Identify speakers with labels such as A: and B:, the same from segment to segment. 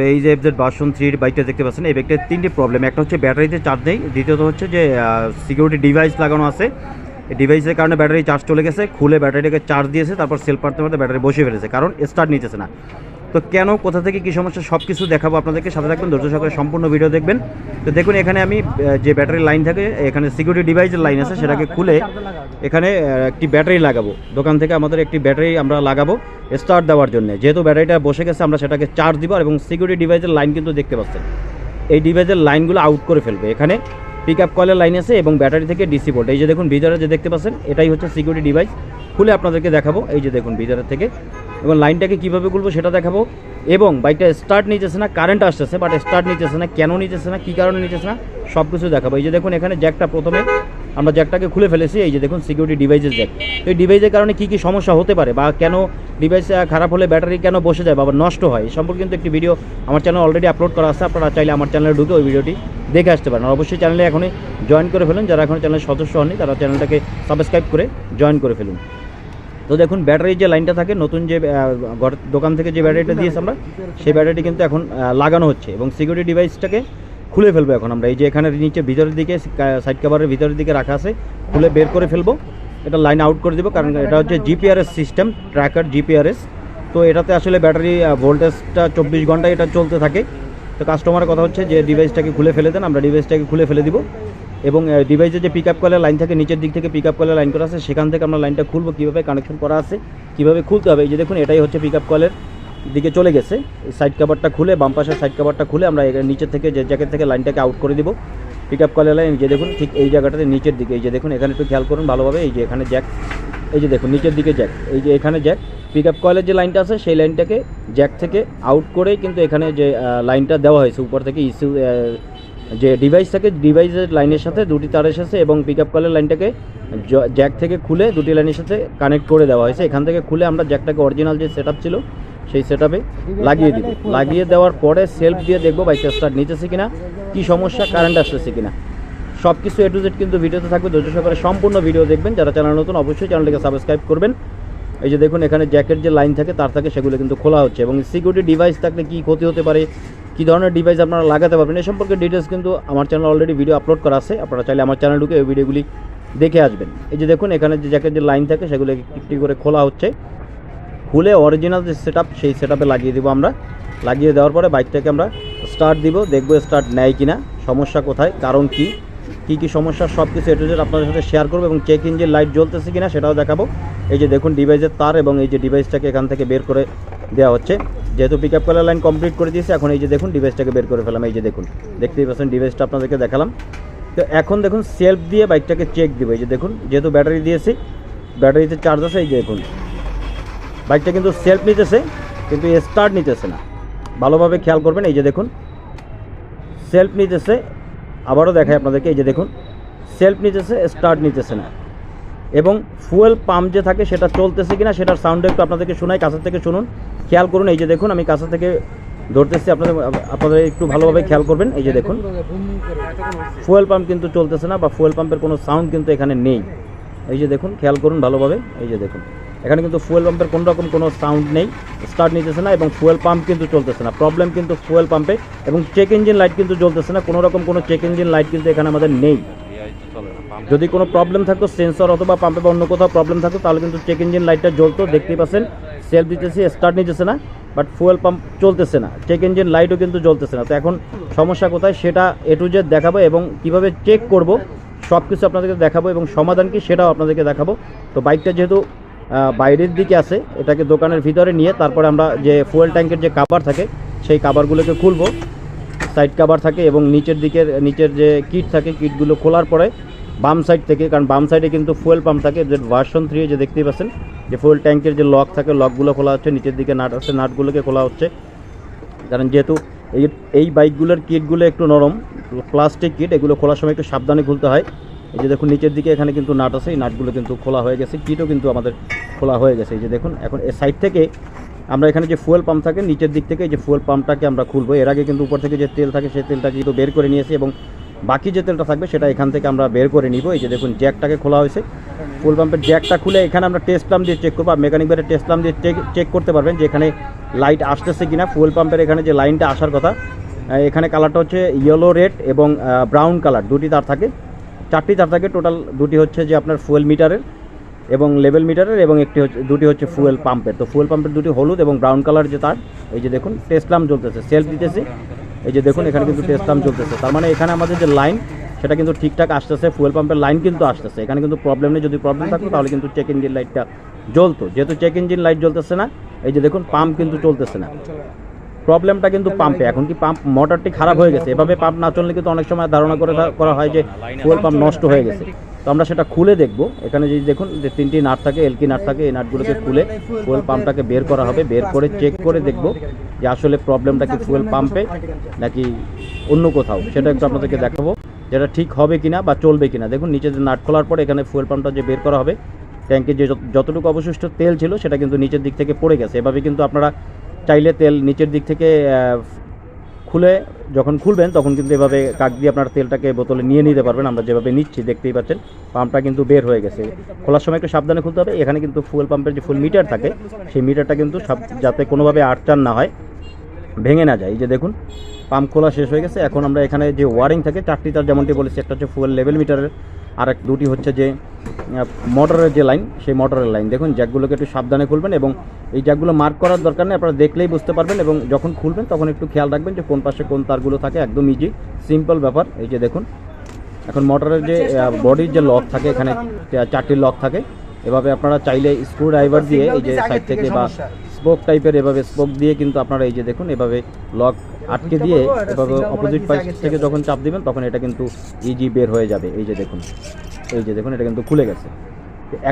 A: তো এই যে এফজেড বাসন থ্রির বাইকটা দেখতে পাচ্ছেন, এই বাইকটার তিনটি প্রবলেম একটা হচ্ছে ব্যাটারিতে চার্জ নেই, দ্বিতীয়ত হচ্ছে যে সিকিউরিটি ডিভাইস লাগানো আছে। ডিভাইসের কারণে ব্যাটারি চার্জ চলে গেছে, খুলে ব্যাটারিটাকে চার্জ দিয়েছে, তারপর সেল পারতে পারতে ব্যাটারি বসে ফেলেছে, কারণ স্টার্ট নিতেছে না। তো কেন, কোথা থেকে কী সমস্যা সব কিছু দেখাবো আপনাদেরকে, সাথে থাকবেন, ধৈর্য সহকারে সম্পূর্ণ ভিডিও দেখবেন। তো দেখুন, এখানে আমি যে ব্যাটারি লাইন থাকে, এখানে সিকিউরিটি ডিভাইসের লাইন আছে, সেটাকে খুলে এখানে একটি ব্যাটারি লাগাবো। দোকান থেকে আমাদের একটি ব্যাটারি আমরা লাগাবো। স্টার্ট দেওয়ার জন্য। যেহেতু ব্যাটারিটা বসে গেছে, আমরা সেটাকে চার্জ দিব এবং সিকিউরিটি ডিভাইসের লাইন কিন্তু দেখতে পাচ্ছেন। এই ডিভাইসের লাইনগুলো আউট করে ফেলবে। এখানে পিক আপ কলের লাইন আছে এবং ব্যাটারি থেকে ডিসি ভোল্ট এই যে দেখুন, ভিতরে যে দেখতে পাচ্ছেন, এটাই হচ্ছে সিকিউরিটি ডিভাইস খুলে আপনাদেরকে দেখাবো। এই যে দেখুন ভিতরের থেকে। এবং লাইনটাকে কীভাবে খুলবো সেটা দেখাবো। এবং বাইকটা স্টার্ট নিতেছে না কারেন্ট আসতেছে বাট স্টার্ট নিতেছে না, কেন নিতেছে না, কী কারণে নিতেছে না সব কিছু দেখাবো। এই যে দেখুন, এখানে জ্যাকটা প্রথমে আমরা জ্যাকটাকে খুলে ফেলেছি এই যে দেখুন সিকিউরিটি ডিভাইসের জ্যাক। তো এই ডিভাইসের কারণে কী কী সমস্যা হতে পারে বা কেন ডিভাইস খারাপ হলে ব্যাটারি কেন বসে যায় বা নষ্ট হয় এই সম্পর্কে কিন্তু একটি ভিডিও আমার চ্যানেল অলরেডি আপলোড করা আছে আপনারা চাইলে আমার চ্যানেলে ঢুকে ওই ভিডিওটি দেখে আসতে পারেন। আর অবশ্যই চ্যানেলে এখনই জয়েন করে ফেলুন যারা এখন চ্যানেলের সদস্য হননি তারা চ্যানেলটাকে সাবস্ক্রাইব করে জয়েন করে ফেলুন। তো দেখুন ব্যাটারির যে লাইনটা থাকে নতুন যে দোকান থেকে যে ব্যাটারিটা দিয়েছি আমরা সেই ব্যাটারিটি কিন্তু এখন লাগানো হচ্ছে এবং সিকিউরিটি ডিভাইসটাকে খুলে ফেলব এখন আমরা। এই যে এখানে নিচে ভিতরের দিকে সাইড কাভারের ভিতরের দিকে রাখা আছে, খুলে বের করে ফেলব। এটা লাইন আউট করে দেবো, কারণ এটা হচ্ছে জিপিআরএস সিস্টেম ট্র্যাকার জিপিআরএস তো এটাতে আসলে ব্যাটারি ভোল্টেজটা চব্বিশ ঘন্টায় এটা চলতে থাকে। তো কাস্টমারের কথা হচ্ছে যে ডিভাইসটাকে খুলে ফেলে দেন, আমরা ডিভাইসটাকে খুলে ফেলে দিব। এবং ডিভাইসে যে পিক আপ কলের লাইন থাকে, নিচের দিক থেকে পিক আপ কলের লাইন করা আছে, সেখান থেকে আমরা লাইনটা খুলবো। কীভাবে কানেকশন করা আছে, কীভাবে খুলতে হবে, এই যে দেখুন, এটাই হচ্ছে পিক আপ কলের দিকে চলে গেছে। সাইড কাভারটা খুলে, বাম পাশের সাইড কাভারটা খুলে আমরা নিচের থেকে যে জ্যাকেট থেকে লাইনটাকে আউট করে দিব। পিক আপ কলের লাইন যে দেখুন, ঠিক এই জায়গাটাতে নিচের দিকে, এই যে দেখুন, এখানে একটু খেয়াল করুন ভালোভাবে, এই যে এখানে জ্যাক এই যে দেখুন, নিচের দিকে জ্যাক এই যে এখানে জ্যাক পিক আপ কয়েলের যে লাইনটা আছে, সেই লাইনটাকে জ্যাক থেকে আউট করেই কিন্তু এখানে যে লাইনটা দেওয়া হয়েছে, উপর থেকে ইস্যু যে ডিভাইস থাকে ডিভাইসের লাইনের সাথে দুটি তার এসেছে এবং পিক আপ কলের লাইনটাকে জ্যাক থেকে খুলে দুটি লাইনের সাথে কানেক্ট করে দেওয়া হয়েছে। এখান থেকে খুলে আমরা জ্যাকটাকে অরিজিনাল যে সেট ছিল সেই সেট লাগিয়ে দিব। লাগিয়ে দেওয়ার পরে সেলফ দিয়ে দেখব বাইকটা স্টার্ট নিতেছে কিনা, কী সমস্যা কারেন্ট আসতেছে কিনা। সব কিছু এ টু জেড কিন্তু ভিডিওতে থাকবে, ধৈর্য সহকারে সম্পূর্ণ ভিডিও দেখবেন। যারা চ্যানেল নতুন, অবশ্যই চ্যানেলটিকে সাবস্ক্রাইব করবেন। এই যে দেখুন, এখানে জ্যাকেট যে লাইন থাকে, তার থাকে, সেগুলো কিন্তু খোলা হচ্ছে এবং সিকিউরিটি ডিভাইস থাকলে কী ক্ষতি হতে পারে, কী ধরনের ডিভাইস আপনারা লাগাতে পারবেন, এ সম্পর্কে ডিটেলস কিন্তু আমার চ্যানেল অলরেডি ভিডিও আপলোড করা আছে। আপনারা চাইলে আমার চ্যানেল ঢুকে ওই ভিডিওগুলি দেখে আসবেন। এই যে দেখুন, এখানে যে জ্যাকেট যে লাইন থাকে, সেগুলো একটি করে খোলা হচ্ছে। খুলে অরিজিনাল যে সেট সেই সেট লাগিয়ে দিব আমরা। লাগিয়ে দেওয়ার পরে বাইকটাকে আমরা স্টার্ট দিব, দেখব স্টার্ট নেয় কি না সমস্যা কোথায়, কারণ কি, কী কী সমস্যা সব কিছু এটু আপনাদের সাথে শেয়ার করব এবং চেক ইঞ্জিন লাইট জ্বলতেছে কিনা সেটাও দেখাবো। এই যে দেখুন ডিভাইসের তার এবং এই যে ডিভাইসটাকে এখান থেকে বের করে দেওয়া হচ্ছে। যেহেতু pick up collar line complete করে দিয়েছে, এখন এই যে দেখুন ডিভাইসটাকে বের করে ফেলাম, এই যে দেখুন। দেখতেই পাচ্ছেন ডিভাইসটা আপনাদেরকে দেখালাম। তো এখন দেখুন সেলফ দিয়ে বাইকটাকে চেক দিব, এই যে দেখুন, যেহেতু ব্যাটারি দিয়েছি ব্যাটারিতে চার্জ আছে, এই যে দেখুন। বাইকটা কিন্তু সেলফ নিতেছে, কিন্তু স্টার্ট নিতেছে না। ভালোভাবে খেয়াল করবেন, এই যে দেখুন। সেলফ নিতেছে, আবারও দেখাই আপনাদেরকে, এই যে দেখুন। সেলফ নিতেছে স্টার্ট নিতেছে না। এবং ফুয়েল পাম্প যে থাকে, সেটা চলতেছে কিনা, সেটার সাউন্ড একটু আপনাদেরকে শোনাই কাছে থেকে শুনুন। খেয়াল করুন, এই যে দেখুন, আমি কাছে থেকে ধরতেছি, আপনাদের আপনাদের একটু ভালোভাবে খেয়াল করবেন, এই যে দেখুন। ফুয়েল পাম্প কিন্তু চলতেছে না, বা ফুয়েল পাম্পের কোনো সাউন্ড কিন্তু এখানে নেই। এই যে দেখুন, খেয়াল করুন ভালোভাবে, এই যে দেখুন। এখানে কিন্তু ফুয়েল পাম্পের কোনো রকম কোনো সাউন্ড নেই স্টার্ট নিতেছে না এবং ফুয়েল পাম্প কিন্তু চলতেছে না। প্রবলেম কিন্তু ফুয়েল পাম্পে এবং চেক ইঞ্জিন লাইট কিন্তু জ্বলতেছে না, কোনো রকম কোনো চেক ইঞ্জিন লাইট কিন্তু এখানে আমাদের নেই। যদি কোনো প্রবলেম থাকতো সেন্সর অথবা পাম্পে বা অন্য কোথাও প্রবলেম থাকতো, তাহলে কিন্তু চেক ইঞ্জিন লাইটটা জ্বলতো, দেখতেই পাচ্ছেন সেলফ দিতেছি স্টার্ট নিতেছে না বাট ফুয়েল পাম্প চলতেছে না। চেক ইঞ্জিন লাইটও কিন্তু জ্বলতেছে না। তো এখন সমস্যা কোথায়? সেটা এ টু জেড দেখাবো এবং কীভাবে চেক করব সব কিছু আপনাদেরকে দেখাবো এবং সমাধান কি সেটাও আপনাদেরকে দেখাবো। তো বাইকটা যেহেতু বাইরের দিকে আছে। এটাকে দোকানের ভিতরে নিয়ে তারপরে আমরা যে ফুয়েল ট্যাঙ্কের যে কাভার থাকে, সেই কাভারগুলোকে খুলবো। সাইড কাভার থাকে এবং নিচের দিকের, নিচের যে কিট থাকে কিটগুলো খোলার পরে বাম সাইড থেকে, কারণ বাম সাইডে কিন্তু ফুয়েল পাম্প থাকে, যে ভার্সন থ্রি যে দেখতেই পাচ্ছেন, যে ফুয়েল ট্যাঙ্কের যে লক থাকে লকগুলো খোলা হচ্ছে, নিচের দিকে নাট আছে নাটগুলোকে খোলা হচ্ছে। কারণ যেহেতু এই এই বাইকগুলোর কিটগুলো একটু নরম প্লাস্টিক কিট এগুলো খোলার সময় একটু সাবধানে খুলতে হয়। এই যে দেখুন, নিচের দিকে এখানে কিন্তু নাট আছে, এই নাটগুলো কিন্তু খোলা হয়ে গেছে। কিটও কিন্তু আমাদের খোলা হয়ে গেছে। এই যে দেখুন, এখন এর সাইড থেকে আমরা এখানে যে ফুয়েল পাম্প থাকে, নিচের দিক থেকে যে ফুয়েল পাম্পটাকে আমরা খুলবো। এর আগে কিন্তু উপর থেকে যে তেল থাকে, সেই তেলটা কিন্তু বের করে নিয়েছি এবং বাকি যে তেলটা থাকবে, সেটা এখান থেকে আমরা বের করে নিব। এই যে দেখুন জ্যাকটাকে খোলা হয়েছে। ফুল পাম্পের জ্যাকটা খুলে এখানে আমরা টেস্ট লাম দিয়ে চেক করব। মেকানিক বাইরে টেস্ট লাম দিয়ে চেক চেক করতে পারবেন যে এখানে লাইট আসতেছে কিনা। ফুয়েল পাম্পের এখানে যে লাইনটা আসার কথা এখানে কালারটা হচ্ছে ইয়েলো রেড এবং ব্রাউন কালার দুটি তার থাকে। চারটি তার থাকে। টোটাল দুটি হচ্ছে যে আপনার ফুয়েল মিটারের এবং লেভেল মিটারের এবং একটি হচ্ছে, দুটি হচ্ছে ফুয়েল পাম্পের তো ফুয়েল পাম্পের দুটি হলুদ এবং ব্রাউন কালার যে তার, এই যে দেখুন টেস্টলাম জ্বলতেছে। সেলফ দিতেছি। এই যে দেখুন, এখানে কিন্তু টেস্টলাম জ্বলতেছে। তার মানে এখানে আমাদের যে লাইন সেটা কিন্তু ঠিকঠাক আসতেছে ফুয়েল পাম্পের লাইন কিন্তু আসতেছে। এখানে কিন্তু প্রবলেম নেই, যদি প্রবলেম থাকতো, তাহলে কিন্তু চেক ইঞ্জিন লাইটটা জ্বলতো। যেহেতু চেক ইঞ্জিন লাইট জ্বলতেছে না, এই যে দেখুন পাম্প কিন্তু চলতেছে না। প্রবলেমটা কিন্তু পাম্পে এখন কি পাম্প মোটরটি খারাপ হয়ে গেছে? এভাবে পাম্প না চললে কিন্তু অনেক সময় ধারণা করে করা হয় যে ফুয়েল পাম্প নষ্ট হয়ে গেছে। তো আমরা সেটা খুলে দেখব। এখানে যদি দেখুন যে তিনটি নাট থাকে, এলকি নাট থাকে, এই নাটগুলোকে খুলে ফুয়েল পাম্পটাকে বের করা হবে, বের করে চেক করে দেখব যে আসলে প্রবলেমটা কি ফুয়েল পাম্পে নাকি অন্য কোথাও। সেটা একটু আপনাদেরকে দেখাবো যেটা ঠিক হবে কিনা বা চলবে কিনা। দেখুন, নিচে যে নাট খোলার পরে এখানে ফুয়েল পাম্পটা যে বের করা হবে, ট্যাঙ্কে যে যতটুকু অবশিষ্ট তেল ছিল সেটা কিন্তু নিচের দিক থেকে পড়ে গেছে। এভাবে কিন্তু আপনারা চাইলে তেল নিচের দিক থেকে খুলে যখন খুলবেন, তখন কিন্তু এভাবে কাক দিয়ে আপনার তেলটাকে বোতলে নিয়ে নিতে পারবেন। আমরা যেভাবে নিচ্ছি, দেখতেই পাচ্ছেন, পাম্পটা কিন্তু বের হয়ে গেছে। খোলার সময় একটু সাবধানে খুলতে হবে। এখানে কিন্তু ফুয়েল পাম্পের যে ফুল মিটার থাকে, সেই মিটারটা কিন্তু সব- যাতে কোনোভাবে আটচান না হয়, ভেঙে না যায়। এই যে দেখুন, পাম্প খোলা শেষ হয়ে গেছে। এখন আমরা এখানে যে ওয়ারিং থাকে, চারটি তার যেমনটি বলেছি, একটা হচ্ছে ফুয়েল লেভেল মিটারের আর এক দুটি হচ্ছে যে মোটরের যে লাইন সেই মোটরের লাইন। দেখুন জ্যাকগুলোকে একটু সাবধানে খুলবেন এবং এই জ্যাকগুলো মার্ক করার দরকার নেই আপনারা দেখলেই বুঝতে পারবেন এবং যখন খুলবেন তখন একটু খেয়াল রাখবেন যে কোন পাশে কোন তারগুলো থাকে একদম ইজি সিম্পল ব্যাপার। এই যে দেখুন এখন মোটরের যে বডির যে লক থাকে এখানে চারটি লক থাকে। এভাবে আপনারা চাইলে স্ক্রু ড্রাইভার দিয়ে এই যে সাইড থেকে বা স্পোক টাইপের এভাবে স্পোক দিয়ে কিন্তু আপনারা এই যে দেখুন এভাবে লক আটকে দিয়ে এভাবে অপোজিট পাশ থেকে যখন চাপ দিবেন তখন এটা কিন্তু ইজি বের হয়ে যাবে। এই যে দেখুন এই যে দেখুন এটা কিন্তু খুলে গেছে।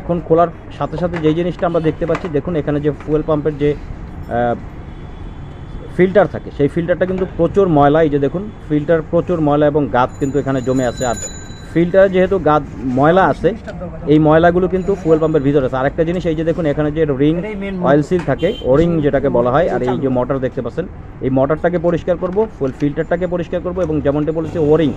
A: এখন খোলার সাথে সাথে যেই জিনিসটা আমরা দেখতে পাচ্ছি দেখুন এখানে যে ফুয়েল পাম্পের যে ফিল্টার থাকে সেই ফিল্টারটা কিন্তু প্রচুর ময়লা এই যে দেখুন ফিল্টার প্রচুর ময়লা এবং গাত কিন্তু এখানে জমে আছে। আর ফিল্টারে যেহেতু গাদ ময়লা আছে, এই ময়লাগুলো কিন্তু ফুয়েল পাম্পের ভিতরে আছে। আরেকটা জিনিস, এই যে দেখুন, এখানে যে রিং অয়েল সিল থাকে ওরিং যেটাকে বলা হয়, আর এই যে মোটর দেখতে পাচ্ছেন, এই মোটরটাকে পরিষ্কার করব ফুল ফিল্টারটাকে পরিষ্কার করব, এবং যেমনটি বলেছি ওরিং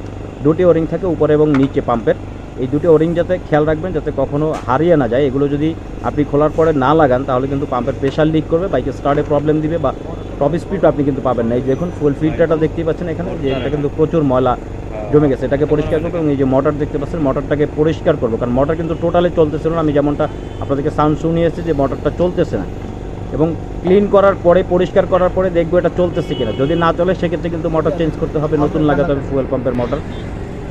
A: দুটি ওরিং থাকে উপরে এবং নিচে পাম্পের এই দুটি ওরিং যাতে খেয়াল রাখবেন, যাতে কখনো হারিয়ে না যায়, এগুলো যদি আপনি খোলার পরে না লাগান, তাহলে কিন্তু পাম্পের প্রেশার লিক করবে বাইকের স্টার্টে প্রবলেম দিবে, বা টপ স্পিড আপনি কিন্তু পাবেন না। এই দেখুন ফুল ফিল্টারটা দেখতেই পাচ্ছেন এখানে, যে এটা কিন্তু প্রচুর ময়লা জমে গেছে, এটাকে পরিষ্কার করব এবং এই যে মোটর দেখতে পাচ্ছেন মোটরটাকে পরিষ্কার করব। কারণ মোটর কিন্তু টোটালি চলতেছিল না, আমি যেমনটা আপনাদেরকে সাউন্ড শুনিয়েছি যে মোটরটা চলতেছে না। এবং ক্লিন করার পরে, পরিষ্কার করার পরে দেখব এটা চলতেছে কিনা। যদি না চলে, সেক্ষেত্রে কিন্তু মোটর চেঞ্জ করতে হবে, নতুন লাগাতে হবে ফুয়েল পাম্পের মোটর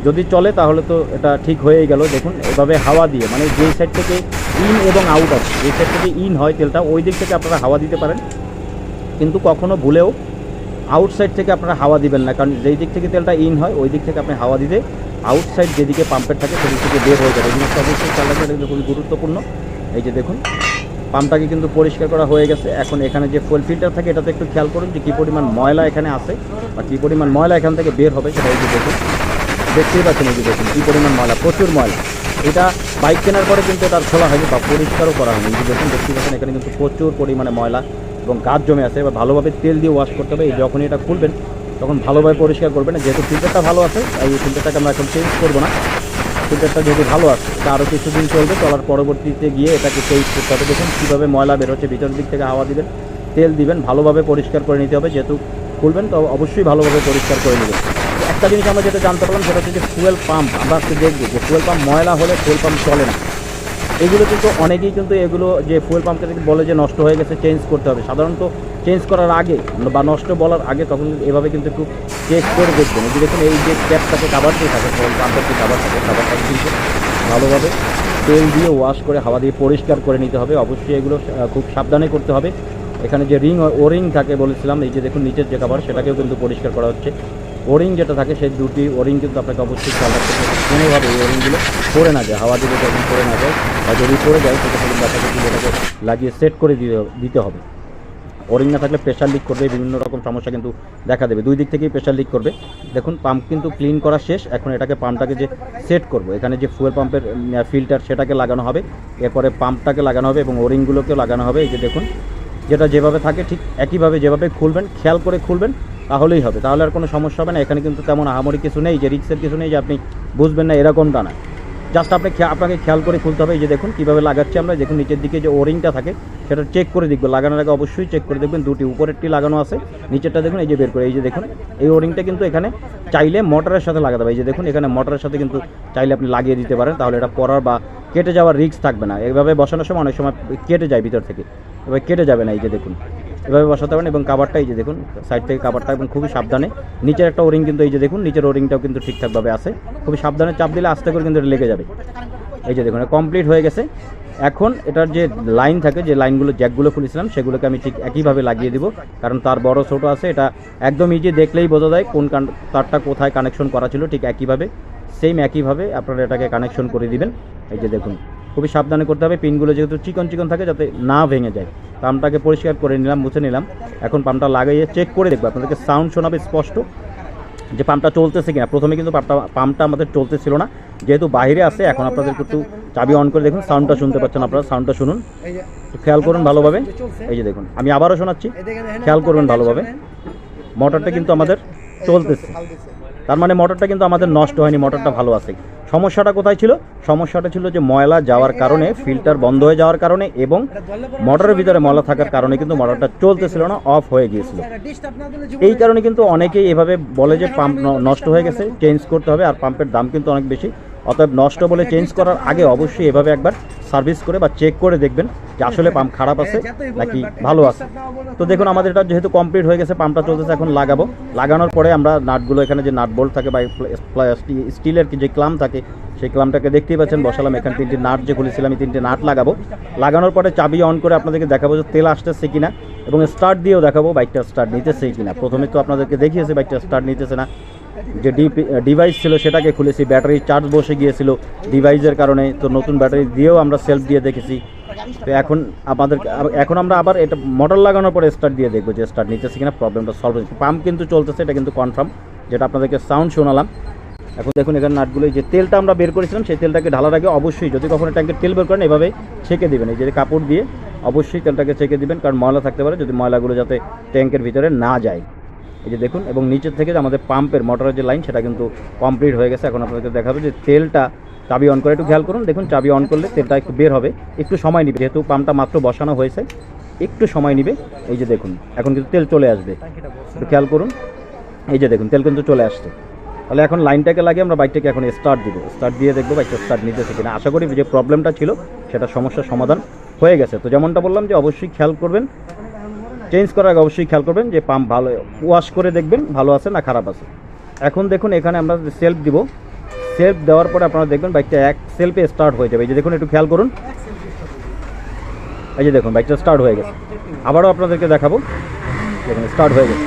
A: যদি চলে, তাহলে তো এটা ঠিক হয়েই গেল। দেখুন, এভাবে হাওয়া দিয়ে মানে যেই সাইড থেকে ইন এবং আউট আছে, যে সাইড থেকে ইন হয় তেলটা, ওই দিক থেকে আপনারা হাওয়া দিতে পারেন। কিন্তু কখনো ভুলেও আউটসাইড থেকে আপনারা হাওয়া দিবেন না, কারণ যেই দিক থেকে তেলটা ইন হয়, ওই দিক থেকে আপনি হাওয়া দিলে আউটসাইড যেদিকে পাম্পের থাকে সেদিক থেকে বের হয়ে যাবে। এই জিনিসটা অবশ্যই খেয়াল কিন্তু খুবই গুরুত্বপূর্ণ। এই যে দেখুন পাম্পটাকে কিন্তু পরিষ্কার করা হয়ে গেছে। এখন এখানে যে ফুয়েল ফিল্টার থাকে, এটাতে একটু খেয়াল করুন যে কী পরিমাণ ময়লা এখানে আছে বা কী পরিমাণ ময়লা এখান থেকে বের হবে, সেটা এই যে দেখুন। দেখতেই পাচ্ছেন এই যে দেখুন, কী পরিমাণ ময়লা, প্রচুর ময়লা। এটা বাইক কেনার পরে কিন্তু এটা খোলা হয়নি বা পরিষ্কারও করা হয়নি। দেখুন, দেখতেই পাচ্ছেন, এখানে কিন্তু প্রচুর পরিমাণে ময়লা এবং গাছ জমে আছে, এবার ভালোভাবে তেল দিয়ে ওয়াশ করতে হবে। যখনই এটা খুলবেন, তখন ভালোভাবে পরিষ্কার করবেন। যেহেতু ফিল্টারটা ভালো আছে এই ফিল্টারটাকে আমরা এখন চেঞ্জ করব না। ফিল্টারটা যেহেতু ভালো আছে এটা আরও কিছুদিন চলবে। চলার পরবর্তীতে গিয়ে এটাকে চেঞ্জ করতে হবে। দেখুন কীভাবে ময়লা বেরোচ্ছে ভিতরের দিক থেকে হাওয়া দিবেন, তেল দিবেন, ভালোভাবে পরিষ্কার করে নিতে হবে। যেহেতু খুলবেন, তো অবশ্যই ভালোভাবে পরিষ্কার করে নেবেন। একটা জিনিস আমরা যেটা জানতে পারলাম, সেটা হচ্ছে যে ফুয়েল পাম্প আমরা দেখব যে ফুয়েল পাম্প ময়লা হলে ফুয়েল পাম্প চলে না। এগুলো কিন্তু অনেকেই কিন্তু এগুলো যে ফুয়েল পাম্পকে বলে যে নষ্ট হয়ে গেছে চেঞ্জ করতে হবে। সাধারণত চেঞ্জ করার আগে বা নষ্ট বলার আগে তখন এভাবে কিন্তু একটু চেক করে দেখবেন। এই যে দেখুন, এই যে ক্যাপটাকে কাবার দিয়ে থাকে ফুয়েল পাম্পের যে কাবার থাকে কাবারটাকে কিন্তু ভালোভাবে তেল দিয়ে ওয়াশ করে, হাওয়া দিয়ে পরিষ্কার করে নিতে হবে। অবশ্যই এগুলো খুব সাবধানে করতে হবে। এখানে যে রিং ও রিং থাকে বলেছিলাম, এই যে দেখুন, নিচের যে কাবার সেটাকেও কিন্তু পরিষ্কার করা হচ্ছে। ওরিং যেটা থাকে, সেই দুটি ওরিং কিন্তু আপনাকে অবশ্যই খেয়াল রাখতে হবে। কোনোভাবে এই ওরিংগুলো পড়ে না যায়, হাওয়া দিলে যখন পড়ে না যায় বা যদি পড়ে যায়, সেক্ষেত্রে কিন্তু আপনাকে এটাকে লাগিয়ে সেট করে দিয়ে দিতে হবে। ওরিং না থাকলে প্রেশার লিক করবে, বিভিন্ন রকম সমস্যা কিন্তু দেখা দেবে। দুই দিক থেকেই প্রেশার লিক করবে। দেখুন পাম্প কিন্তু ক্লিন করা শেষ। এখন এটাকে পাম্পটাকে যে সেট করব, এখানে যে ফুয়েল পাম্পের ফিল্টার সেটাকে লাগানো হবে, এরপরে পাম্পটাকে লাগানো হবে এবং ওরিংগুলোকেও লাগানো হবে। এই যে দেখুন, যেটা যেভাবে থাকে ঠিক একইভাবে যেভাবে খুলবেন, খেয়াল করে খুলবেন। তাহলেই হবে। তাহলে আর কোনো সমস্যা হবে না। এখানে কিন্তু তেমন আহামরি কিছু নেই যে রিক্সের কিছু নেই যে আপনি বুঝবেন না এরকমটা না। জাস্ট আপনি আপনাকে খেয়াল করে খুলতে হবে। এই যে দেখুন কীভাবে লাগাচ্ছি আমরা। দেখুন নিচের দিকে যে ওরিংটা থাকে, সেটা চেক করে দেখবেন। লাগানোর আগে অবশ্যই চেক করে দেখবেন। দুটি উপরেরটি লাগানো আছে। নিচেরটা দেখুন, এই যে বের করে এই যে দেখুন, এই ওরিংটা কিন্তু এখানে চাইলে মোটরের সাথে লাগাতে হবে। এই যে দেখুন, এখানে মোটরের সাথে কিন্তু চাইলে আপনি লাগিয়ে দিতে পারেন। তাহলে এটা পরার বা কেটে যাওয়ার রিস্ক থাকবে না। এভাবে বসানোর সময় অনেক সময় কেটে যায় ভিতর থেকে। এবার কেটে যাবে না। এই যে দেখুন। এভাবে বসাতে পারেন এবং কাবারটা এই যে দেখুন সাইড থেকে কাবারটা এবং খুবই সাবধানে। নিচের একটা ওরিং কিন্তু এই যে দেখুন, নিচের ওরিংটাও কিন্তু ঠিকঠাকভাবে আছে। খুবই সাবধানে চাপ দিলে আস্তে করে কিন্তু এটা লেগে যাবে। এই যে দেখুন কমপ্লিট হয়ে গেছে। এখন এটার যে লাইন থাকে, যে লাইনগুলো জ্যাকগুলো খুলেছিলাম, সেগুলোকে আমি ঠিক একইভাবে লাগিয়ে দিব। কারণ তার বড়, ছোট আছে, এটা একদম ইজি দেখলেই বোঝা যায় কান- তারটা কোথায় কানেকশন করা ছিল, ঠিক একইভাবে সেম একইভাবে আপনারা এটাকে কানেকশন করে দিবেন। এই যে দেখুন, খুবই সাবধানে করতে হবে। পিনগুলো যেহেতু চিকন চিকন থাকে, যাতে না ভেঙে যায়। পাম্পটাকে পরিষ্কার করে নিলাম, মুছে নিলাম। এখন পাম্পটা লাগিয়ে চেক করে দেখব। আপনাদেরকে সাউন্ড শোনাবে স্পষ্ট যে পাম্পটা চলতেছে কিনা। প্রথমে কিন্তু পাম্পটা পাম্পটা আমাদের চলতেছিল না। যেহেতু বাইরে আছে, এখন আপনাদের একটু চাবি অন করে দেখুন সাউন্ডটা শুনতে পাচ্ছেন আপনারা। সাউন্ডটা শুনুন। খেয়াল করুন ভালোভাবে। এই যে দেখুন, আমি আবারও শোনাচ্ছি। খেয়াল করবেন ভালোভাবে। মোটরটা কিন্তু আমাদের চলতেছে। তার মানে মোটরটা কিন্তু আমাদের নষ্ট হয়নি, মোটরটা ভালো আছে। সমস্যাটা কোথায় ছিল? সমস্যাটা ছিল যে ময়লা যাওয়ার কারণে ফিল্টার বন্ধ হয়ে যাওয়ার কারণে এবং মোটরের ভিতরে ময়লা থাকার কারণে কিন্তু মোটরটা চলতেছিল না অফ হয়ে গিয়েছিল। এই কারণে কিন্তু অনেকেই এভাবে বলে যে পাম্প নষ্ট হয়ে গেছে চেঞ্জ করতে হবে আর পাম্পের দাম কিন্তু অনেক বেশি। অতএব নষ্ট বলে চেঞ্জ করার আগে অবশ্যই এভাবে একবার সার্ভিস করে বা চেক করে দেখবেন যে আসলে পাম্প খারাপ আছে নাকি ভালো আছে। তো দেখুন, আমাদের এটা যেহেতু কমপ্লিট হয়ে গেছে পাম্পটা চলতেছে, এখন লাগাবো। লাগানোর পরে আমরা নাটগুলো এখানে যে নাট বোল্ট থাকে বা স্টিলের যে ক্লাম থাকে, সেই ক্লামটাকে দেখতেই পাচ্ছেন, বসালাম এখানে তিনটি নাট যে খুলেছিলাম, এই তিনটে নাট লাগাবো। লাগানোর পরে চাবি অন করে আপনাদেরকে দেখাবো যে তেল আসতেছে কিনা এবং স্টার্ট দিয়েও দেখাবো বাইকটা স্টার্ট নিতেছে কিনা। প্রথমে তো আপনাদেরকে দেখিয়েছে বাইকটা স্টার্ট নিতেছে না। যে ডিভাইস ছিল সেটাকে খুলেছি ব্যাটারি চার্জ বসে গিয়েছিল ডিভাইসের কারণে, তো নতুন ব্যাটারি দিয়েও আমরা সেলফ দিয়ে দেখেছি। তো এখন আমাদের এখন আমরা আবার এটা মোটর লাগানোর পরে স্টার্ট দিয়ে দেখব যে স্টার্ট নিতেছে কিনা প্রবলেমটা সলভ হয়েছে। পাম্প কিন্তু চলতেছে, এটা কিন্তু কনফার্ম যেটা আপনাদেরকে সাউন্ড শোনালাম। এখন দেখুন এখানে নাটগুলো যে তেলটা আমরা বের করেছিলাম, সেই তেলটাকে ঢালার আগে অবশ্যই যদি কখনো ট্যাঙ্কের তেল বের করেন, এভাবে ছেঁকে দেবেন। এই যে কাপড় দিয়ে অবশ্যই তেলটাকে ছেঁকে দিবেন, কারণ ময়লা থাকতে পারে, যদি ময়লাগুলো যাতে ট্যাঙ্কের ভিতরে না যায়। এই যে দেখুন, এবং নিচের থেকে আমাদের পাম্পের মোটরের যে লাইন, সেটা কিন্তু কমপ্লিট হয়ে গেছে। এখন আপনাদেরকে দেখাবো যে তেলটা চাবি অন করে, একটু খেয়াল করুন। দেখুন, চাবি অন করলে তেলটা একটু বের হবে, একটু সময় নিবে। যেহেতু পাম্পটা মাত্র বসানো হয়েছে, একটু সময় নিবে। এই যে দেখুন, এখন কিন্তু তেল চলে আসবে। একটু খেয়াল করুন। এই যে দেখুন, তেল কিন্তু চলে আসছে। তাহলে এখন লাইনটাকে লাগিয়ে আমরা বাইকটাকে এখন স্টার্ট দিব। স্টার্ট দিয়ে দেখব বাইকটা স্টার্ট নিতেছে কিনা। আশা করি যে প্রবলেমটা ছিল, সেটা সমস্যার সমাধান হয়ে গেছে। তো যেমনটা বললাম যে অবশ্যই খেয়াল করবেন। চেঞ্জ করার আগে অবশ্যই খেয়াল করবেন যে পাম্প ভালো ওয়াশ করে দেখবেন, ভালো আছে না খারাপ আছে। এখন দেখুন, এখানে আমরা সেলফ দিব সেলফ দেওয়ার পরে আপনারা দেখবেন বাইকটা এক সেলফে স্টার্ট হয়ে যাবে। এই যে দেখুন, একটু খেয়াল করুন। এই যে দেখুন বাইকটা স্টার্ট হয়ে গেছে। আবারও আপনাদেরকে দেখাবো দেখুন স্টার্ট হয়ে গেছে।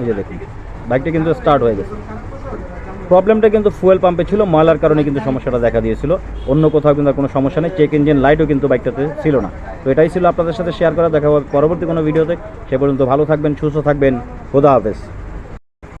A: এই যে দেখুন বাইকটা কিন্তু স্টার্ট হয়ে গেছে। প্রবলেমটা কিন্তু ফুয়েল পাম্পে ছিল ময়লার কারণে কিন্তু সমস্যাটা দেখা দিয়েছিল। অন্য কোথাও কিন্তু কোনো সমস্যা নেই চেক ইঞ্জিন লাইটও কিন্তু বাইকটাতে ছিল না। তো এটাই ছিল আপনাদের সাথে শেয়ার করা দেখা হবে পরবর্তী কোনো ভিডিওতে সে পর্যন্ত ভালো থাকবেন সুস্থ থাকবেন খোদা হাফেজ।